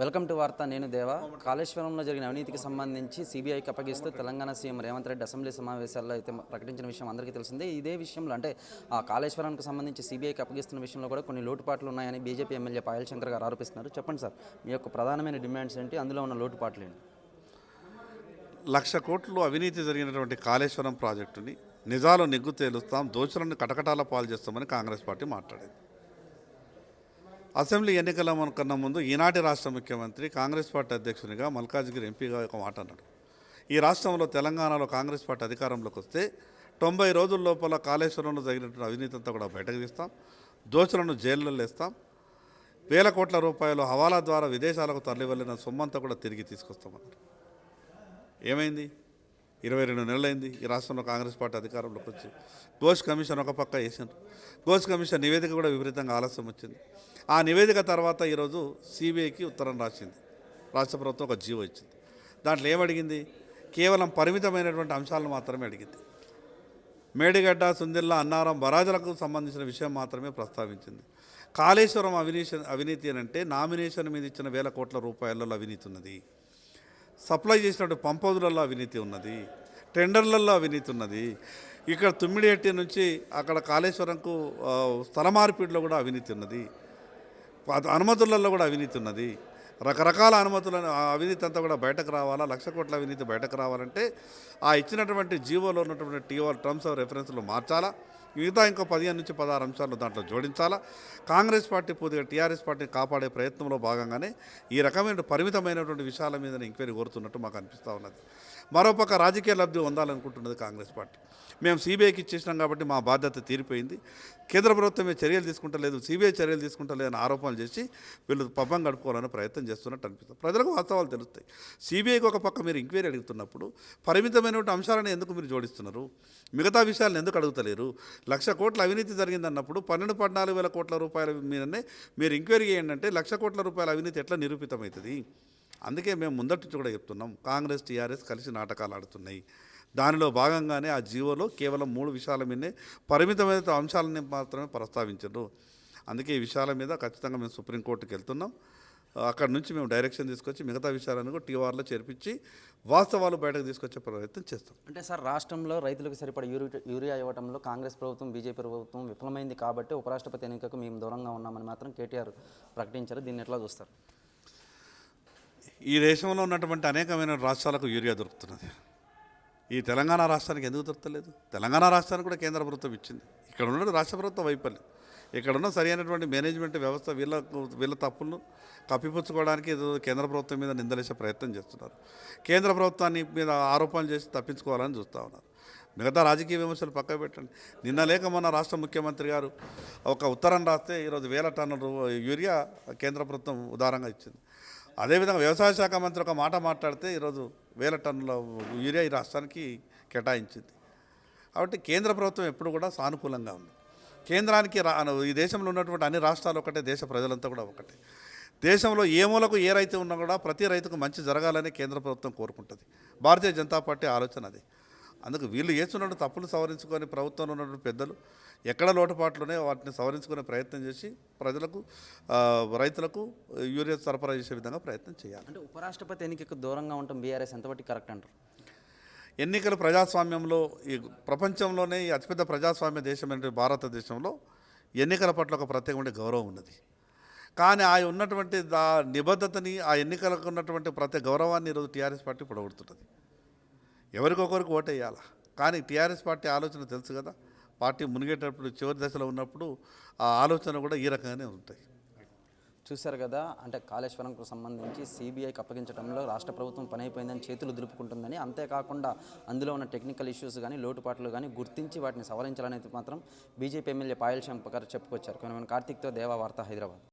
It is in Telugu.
వెల్కమ్ టు వార్త నేను దేవా. కాళేశ్వరంలో జరిగిన అవినీతికి సంబంధించి సిబిఐకి అప్పగిస్తూ తెలంగాణ సీఎం రేవంత్ రెడ్డి అసెంబ్లీ సమావేశాల్లో అయితే ప్రకటించిన విషయం అందరికీ తెలిసిందే. ఇదే విషయంలో అంటే ఆ కాళేశ్వరానికి సంబంధించి సిబిఐకి అప్పగిస్తున్న విషయంలో కూడా కొన్ని లోటుపాట్లు ఉన్నాయని బీజేపీ ఎమ్మెల్యే పాయల్ శంకర్ గారు ఆరోపిస్తున్నారు. చెప్పండి సార్ మీ యొక్క ప్రధానమైన డిమాండ్స్ ఏంటి? అందులో ఉన్న లోటుపాట్లు ఏంటి? లక్ష కోట్లు అవినీతి జరిగినటువంటి కాళేశ్వరం ప్రాజెక్టుని నిజాలు నిగ్గు తేలుస్తాం దోషులను కటకటాల పాలు చేస్తామని కాంగ్రెస్ పార్టీ మాట్లాడింది. అసెంబ్లీ ఎన్నికల మన- కన్నా ముందు ఈనాటి రాష్ట్ర ముఖ్యమంత్రి కాంగ్రెస్ పార్టీ అధ్యక్షునిగా మల్కాజ్గిరి ఎంపీగా ఒక మాట అన్నాడు. ఈ రాష్ట్రంలో తెలంగాణలో కాంగ్రెస్ పార్టీ అధికారంలోకి వస్తే తొంభై రోజుల లోపల కాళేశ్వరంలో జరిగినటువంటి అవినీతంతా కూడా బయటకు తీస్తాం. దోషులను జైల్లో వేస్తాం వేల కోట్ల రూపాయలు హవాలా ద్వారా విదేశాలకు తరలివెళ్ళిన సొమ్మంతా కూడా తిరిగి తీసుకొస్తామన్నారు. ఏమైంది? ఇరవై రెండు నెలలైంది ఈ రాష్ట్రంలో కాంగ్రెస్ పార్టీ అధికారంలోకి వచ్చి. ఘోష్ కమిషన్ ఒక పక్క వేసిండ్రు. ఘోష్ కమిషన్ నివేదిక కూడా విపరీతంగా ఆలస్యం వచ్చింది. ఆ నివేదిక తర్వాత ఈరోజు సిబిఐకి ఉత్తరం రాసింది. రాష్ట్ర ప్రభుత్వం ఒక జీవో ఇచ్చింది. దాంట్లో ఏమడిగింది? కేవలం పరిమితమైనటువంటి అంశాలను మాత్రమే అడిగింది. మేడిగడ్డ సుందిల్లా అన్నారం బరాజులకు సంబంధించిన విషయం మాత్రమే ప్రస్తావించింది. కాళేశ్వరం అవినీతి అవినీతి అని అంటే నామినేషన్ మీద ఇచ్చిన వేల కోట్ల రూపాయలలో అవినీతి ఉన్నది. సప్లై చేసినటువంటి పంపదులలో అవినీతి ఉన్నది. టెండర్లలో అవినీతి ఉన్నది. ఇక్కడ తుమ్మిడిహట్టి నుంచి అక్కడ కాళేశ్వరంకు స్థల మార్పిడిలో కూడా అవినీతి ఉన్నది. అనుమతులలో కూడా అవినీతి ఉన్నది. రకరకాల అనుమతులను ఆ అవినీతి అంతా కూడా బయటకు రావాలా? లక్ష కోట్ల అవినీతి బయటకు రావాలంటే ఆ ఇచ్చినటువంటి జీవోలో ఉన్నటువంటి టీఓ టర్మ్స్ ఆఫ్ రెఫరెన్స్లు మార్చాలా? మిగతా ఇంకో పదిహేను నుంచి పదహారు అంశాలు దాంట్లో జోడించాలా? కాంగ్రెస్ పార్టీ పూర్తిగా టీఆర్ఎస్ పార్టీని కాపాడే ప్రయత్నంలో భాగంగానే ఈ రకమైన పరిమితమైనటువంటి విషయాల మీద ఎంక్వైరీ కోరుతున్నట్టు మాకు అనిపిస్తూ ఉన్నది. మరోపక్క రాజకీయ లబ్ధి పొందాలనుకుంటున్నది కాంగ్రెస్ పార్టీ. మేము సిబిఐకి ఇచ్చేసినాం కాబట్టి మా బాధ్యత తీరిపోయింది. కేంద్ర ప్రభుత్వమే చర్యలు తీసుకుంటలేదు సిబిఐ చర్యలు తీసుకుంటలేదని ఆరోపణలు చేసి వీళ్ళు పబ్బం గడుపుకోవాలని ప్రయత్నం చేస్తున్నట్టు అనిపిస్తుంది. ప్రజలకు వాస్తవాలు తెలుస్తాయి. సిబిఐకి ఒక పక్క మీరు ఎంక్వైరీ అడుగుతున్నప్పుడు పరిమితమైనటువంటి అంశాలను ఎందుకు మీరు జోడిస్తున్నారు? మిగతా విషయాలను ఎందుకు అడుగుతలేరు? లక్ష కోట్ల అవినీతి జరిగిందన్నప్పుడు పన్నెండు పద్నాలుగు వేల కోట్ల రూపాయల మీదనే మీరు ఎంక్వైరీ చేయండి అంటే లక్ష కోట్ల రూపాయల అవినీతి ఎట్లా నిరూపితమవుతుంది? అందుకే మేము ముందటి నుంచి కూడా చెప్తున్నాం కాంగ్రెస్ టీఆర్ఎస్ కలిసి నాటకాలు ఆడుతున్నాయి. దానిలో భాగంగానే ఆ జీవోలో కేవలం మూడు విషయాల మీదనే పరిమితమైన అంశాలని మాత్రమే ప్రస్తావించారు. అందుకే ఈ విషయాల మీద ఖచ్చితంగా మేము సుప్రీంకోర్టుకి వెళ్తున్నాం. అక్కడ నుంచి మేము డైరెక్షన్ తీసుకొచ్చి మిగతా విషయాలను కూడా టీఆర్లో చేర్పించి వాస్తవాలు బయటకు తీసుకొచ్చే ప్రయత్నం చేస్తాం. అంటే సార్ రాష్ట్రంలో రైతులకు సరిపడ యూరియా యూరియా ఇవ్వడంలో కాంగ్రెస్ ప్రభుత్వం బీజేపీ ప్రభుత్వం విఫలమైంది కాబట్టి ఉపరాష్ట్రపతి ఎన్నికకు మేము దూరంగా ఉన్నామని మాత్రం కేటీఆర్ ప్రకటించారు. దీన్ని ఎట్లా చూస్తారు? ఈ దేశంలో ఉన్నటువంటి అనేకమైన రాష్ట్రాలకు యూరియా దొరుకుతున్నది. ఈ తెలంగాణ రాష్ట్రానికి ఎందుకు దొరకలేదు తెలంగాణ రాష్ట్రానికి కూడా కేంద్ర ప్రభుత్వం ఇచ్చింది. ఇక్కడ ఉన్న రాష్ట్ర ప్రభుత్వం వైఫల్యం. ఇక్కడ ఉన్న సరైనటువంటి మేనేజ్మెంట్ వ్యవస్థ వీళ్ళ వీళ్ళ తప్పులను కప్పిపుచ్చుకోవడానికి కేంద్ర ప్రభుత్వం మీద నిందలేసే ప్రయత్నం చేస్తున్నారు. కేంద్ర ప్రభుత్వాన్ని మీద ఆరోపణలు చేసి తప్పించుకోవాలని చూస్తూ ఉన్నారు. మిగతా రాజకీయ విమర్శలు పక్క పెట్టండి. నిన్న లేక మొన్న రాష్ట్ర ముఖ్యమంత్రి గారు ఒక ఉత్తరం రాస్తే ఈరోజు వేల టన్నుల యూరియా కేంద్ర ప్రభుత్వం ఉదారంగా ఇచ్చింది. అదేవిధంగా వ్యవసాయ శాఖ మంత్రి ఒక మాట మాట్లాడితే ఈరోజు వేల టన్నుల యూరియా ఈ రాష్ట్రానికి కేటాయించింది. కాబట్టి కేంద్ర ప్రభుత్వం ఎప్పుడు కూడా సానుకూలంగా ఉంది. కేంద్రానికి రా ఈ దేశంలో ఉన్నటువంటి అన్ని రాష్ట్రాలు ఒకటే దేశ ప్రజలంతా కూడా ఒకటే. దేశంలో ఏ మూలకు ఏ రైతు ఉన్నా కూడా ప్రతి రైతుకు మంచి జరగాలని కేంద్ర ప్రభుత్వం కోరుకుంటుంది. భారతీయ జనతా పార్టీ ఆలోచన అది. అందుకు వీళ్ళు చేస్తున్నట్టు తప్పులు సవరించుకొని ప్రభుత్వంలో ఉన్నటువంటి పెద్దలు ఎక్కడ లోటుపాట్లునే వాటిని సవరించుకునే ప్రయత్నం చేసి ప్రజలకు రైతులకు యూరియా సరఫరా చేసే విధంగా ప్రయత్నం చేయాలి. అంటే ఉపరాష్ట్రపతి ఎన్నికకు దూరంగా ఉండటం బీఆర్ఎస్ ఎంతవరకు కరెక్ట్ అంటారు? ఎన్నికలు ప్రజాస్వామ్యంలో ఈ ప్రపంచంలోనే ఈ అతిపెద్ద ప్రజాస్వామ్య దేశం అంటే భారతదేశంలో ఎన్నికల పట్ల ఒక ప్రత్యేకమైన గౌరవం ఉన్నది. కానీ ఆ ఉన్నటువంటి ఆ నిబద్ధతని ఆ ఎన్నికలకు ఉన్నటువంటి ప్రతి గౌరవాన్ని ఈరోజు టీఆర్ఎస్ పార్టీ పొడగొడుతున్నది. ఎవరికొకరికి ఓటేయాలా? కానీ టీఆర్ఎస్ పార్టీ ఆలోచన తెలుసు కదా? పార్టీ మునిగేటప్పుడు చివరి దశలో ఉన్నప్పుడు ఆ ఆలోచన కూడా ఈ రకంగానే ఉంటాయి. చూశారు కదా అంటే కాళేశ్వరంకు సంబంధించి సిబిఐకి అప్పగించడంలో రాష్ట్ర ప్రభుత్వం పని అయిపోయిందని చేతులు దులుపుకుంటుందని. అంతేకాకుండా అందులో ఉన్న టెక్నికల్ ఇష్యూస్ కానీ లోటుపాట్లు కానీ గుర్తించి వాటిని సవరించాలనేది మాత్రం బీజేపీ ఎమ్మెల్యే పాయల్ శంపకర్ చెప్పుకొచ్చారు. కొన్ని కార్తీక్తో దేవా వార్త హైదరాబాద్.